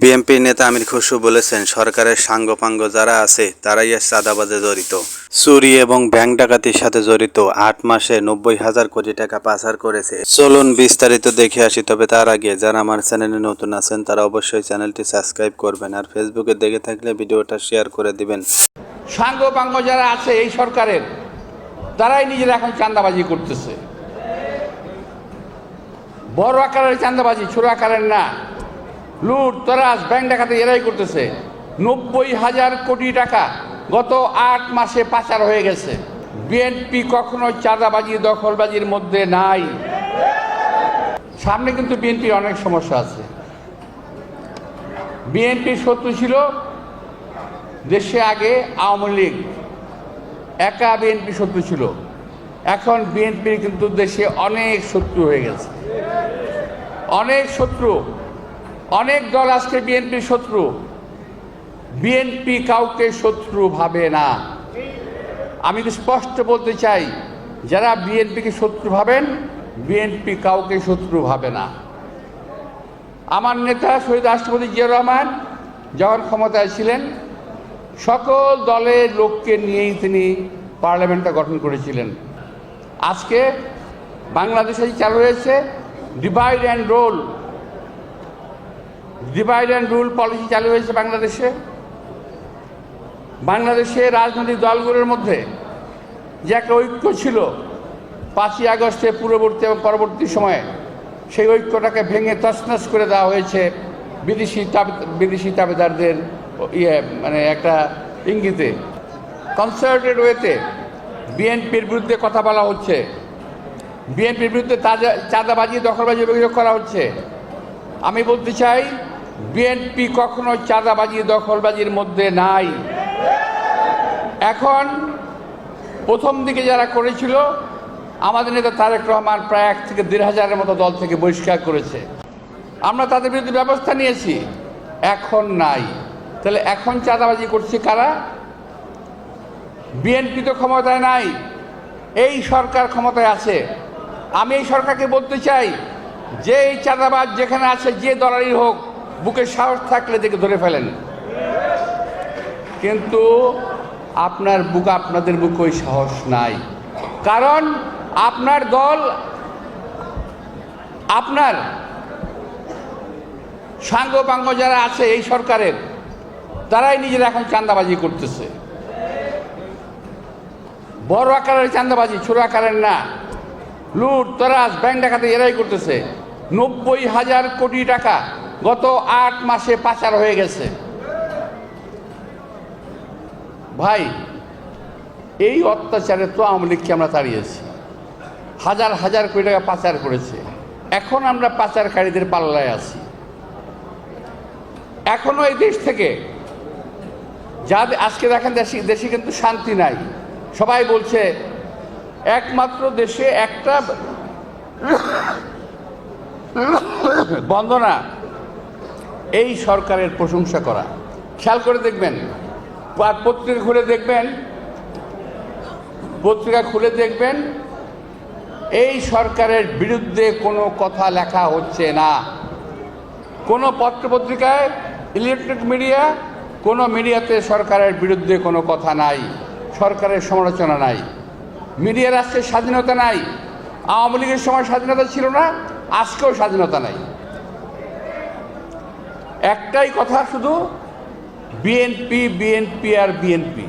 BNP নেতা আমির খসরু বলেছেন, সরকারের সাঙ্গপাঙ্গ যারা আছে, তারাই আজ চাঁদাবাজে জড়িত। চুরি এবং ব্যাংক ডাকাতির সাথে জড়িত আট মাসে নব্বই হাজার কোটি টাকা পাচার করেছে। চলুন বিস্তারিত দেখে আসি, তবে তার আগে যারা আমার চ্যানেলে নতুন আছেন, তারা অবশ্যই চ্যানেলটি সাবস্ক্রাইব করবেন আর ফেসবুকে দেখে থাকলে ভিডিওটা শেয়ার করে দিবেন। সাঙ্গ পাঙ্গ যারা আছে এই সরকারের, তারাই নিজেরা এখন চাঁদাবাজি করতেছে। বড় আকারের চাঁদাবাজি, ছোট আকারের না। লুট তরাস ব্যাংক ডাকাতে এরাই করতেছে। নব্বই হাজার কোটি টাকা গত আট মাসে পাচার হয়ে গেছে। বিএনপি কখনো চাঁদাবাজি, দখলবাজির মধ্যে নাই। সামনে কিন্তু বিএনপির অনেক সমস্যা আছে। বিএনপির শত্রু ছিল দেশে আগে আওয়ামী লীগ। একা বিএনপি শত্রু ছিল। এখন বিএনপির কিন্তু দেশে অনেক শত্রু হয়ে গেছে। অনেক শত্রু অনেক দল আজকে বিএনপির শত্রু। বিএনপি কাউকে শত্রু ভাবে না। আমি স্পষ্ট বলতে চাই, যারা বিএনপিকে শত্রু ভাবেন, বিএনপি কাউকে শত্রু ভাবে না। আমার নেতা শহীদ রাষ্ট্রপতি জিয়া রহমান যখন ক্ষমতায় ছিলেন, সকল দলের লোককে নিয়েই তিনি পার্লামেন্টটা গঠন করেছিলেন। আজকে বাংলাদেশে চালু হয়েছে divide and rule divide and rule policy চালু হয়েছে বাংলাদেশে। বাংলাদেশে রাজনৈতিক দলগুলোর মধ্যে যে একটা ঐক্য ছিল পাঁচই আগস্টে পূর্ববর্তী এবং পরবর্তী সময়ে, সেই ঐক্যটাকে ভেঙে তছনছ করে দেওয়া হয়েছে বিদেশি বিদেশি তাবেদারদের ইয়ে মানে একটা ইঙ্গিতে। কনসার্টেড ওয়েতে বিএনপির বিরুদ্ধে কথা বলা হচ্ছে। বিএনপির বিরুদ্ধে তাজা, চাঁদাবাজি, দখলবাজি অভিযোগ করা হচ্ছে। আমি বলতে চাই বিএনপি কখনো চাঁদাবাজি, দখলবাজির মধ্যে নাই। এখন প্রথম দিকে যারা করেছিল, আমাদের নেতা তারেক রহমান প্রায় এক থেকে দেড় হাজারের মতো দল থেকে বহিষ্কার করেছে। আমরা তাদের বিরুদ্ধে ব্যবস্থা নিয়েছি, এখন নাই। তাহলে এখন চাঁদাবাজি করছে কারা? বিএনপি তো ক্ষমতায় নাই, এই সরকার ক্ষমতায় আছে। আমি এই সরকারকে বলতে চাই যে এই চাঁদাবাজ যেখানে আছে, যে দলারই হোক বুকে সাহস থাকলে দেখে ধরে ফেলেন। কিন্তু আপনার বুক আপনাদের বুকে ওই সাহস নাই। কারণ আপনার দল, আপনার সাঙ্গ সাঙ্গপাঙ্গ যারা আছে এই সরকারের, তারাই নিজেরা এখন চাঁদাবাজি করতেছে। বড় আকারের চান্দাবাজি ছোট আকারের না। লুট তরাস ব্যাংক ডাকাতে এরাই করতেছে। নব্বই হাজার কোটি টাকা গত আট মাসে পাচার হয়ে গেছে। ভাই, এই অত্যাচারে তো আওয়ামী লীগকে আমরা তাড়িয়েছি। হাজার হাজার কোটি টাকা পাচার করেছে। এখন আমরা পাচারকারীদের পাল্লায় আছি। এখনও এই দেশ থেকে যা আজকে দেখেন দেশে দেশে কিন্তু শান্তি নাই। সবাই বলছে, একমাত্র দেশে একটা বন্দনা এই সরকারের প্রশংসা করা। খেয়াল করে দেখবেন পত্রিকা খুলে দেখবেন, পত্রিকা খুলে দেখবেন, এই সরকারের বিরুদ্ধে কোনো কথা লেখা হচ্ছে না। কোনো পত্রপত্রিকায়, ইলেকট্রিক মিডিয়া, কোনো মিডিয়াতে সরকারের বিরুদ্ধে কোনো কথা নাই, সরকারের সমালোচনা নাই। মিডিয়া আজকে স্বাধীনতা নাই, আওয়ামী লীগের সময় স্বাধীনতা ছিল না, আজকেও স্বাধীনতা নাই। একটাই কথা শুধু বিএনপি বিএনপি আর বিএনপি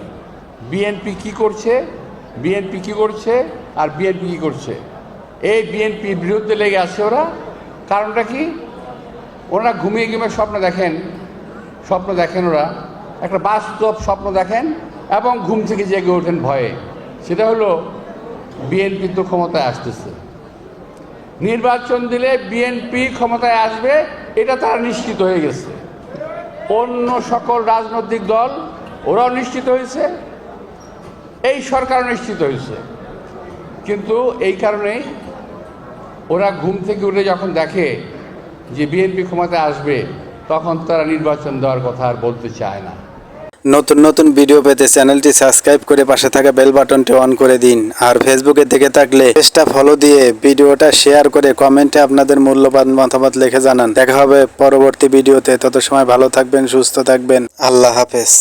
বিএনপি কি করছে? বিএনপি কি করছে? আর বিএনপি কি করছে? এই বিএনপির বিরুদ্ধে লেগে আছে ওরা। কারণটা কি? ওরা ঘুমিয়ে ঘুমিয়ে স্বপ্ন দেখেন। স্বপ্ন দেখেন ওরা। একটা বাস্তব স্বপ্ন দেখেন এবং ঘুম থেকে জেগে ওঠেন ভয়ে। সেটা হলো বিএনপি তো ক্ষমতায় আসতেছে। নির্বাচন দিলে বিএনপি ক্ষমতায় আসবে, এটা তারা নিশ্চিত হয়ে গেছে। অন্য সকল রাজনৈতিক দল, ওরাও নিশ্চিত হয়েছে, এই সরকার নিশ্চিত হয়েছে। কিন্তু এই কারণেই ওরা ঘুম থেকে উঠে যখন দেখে যে বিএনপি ক্ষমতায় আসবে, তখন তারা নির্বাচন দেওয়ার কথা আর বলতে চায় না। নতুন নতুন ভিডিও পেতে চ্যানেলটি সাবস্ক্রাইব করে পাশে থাকা বেল বাটনটি অন করে দিন। আর ফেসবুকে দেখে থাকলে পেজটা ফলো দিয়ে ভিডিওটা শেয়ার করে কমেন্টে আপনাদের মূল্যবান মতামত লিখে জানান। দেখা হবে পরবর্তী ভিডিওতে তত সময় ভালো থাকবেন, সুস্থ থাকবেন। আল্লাহ হাফেজ।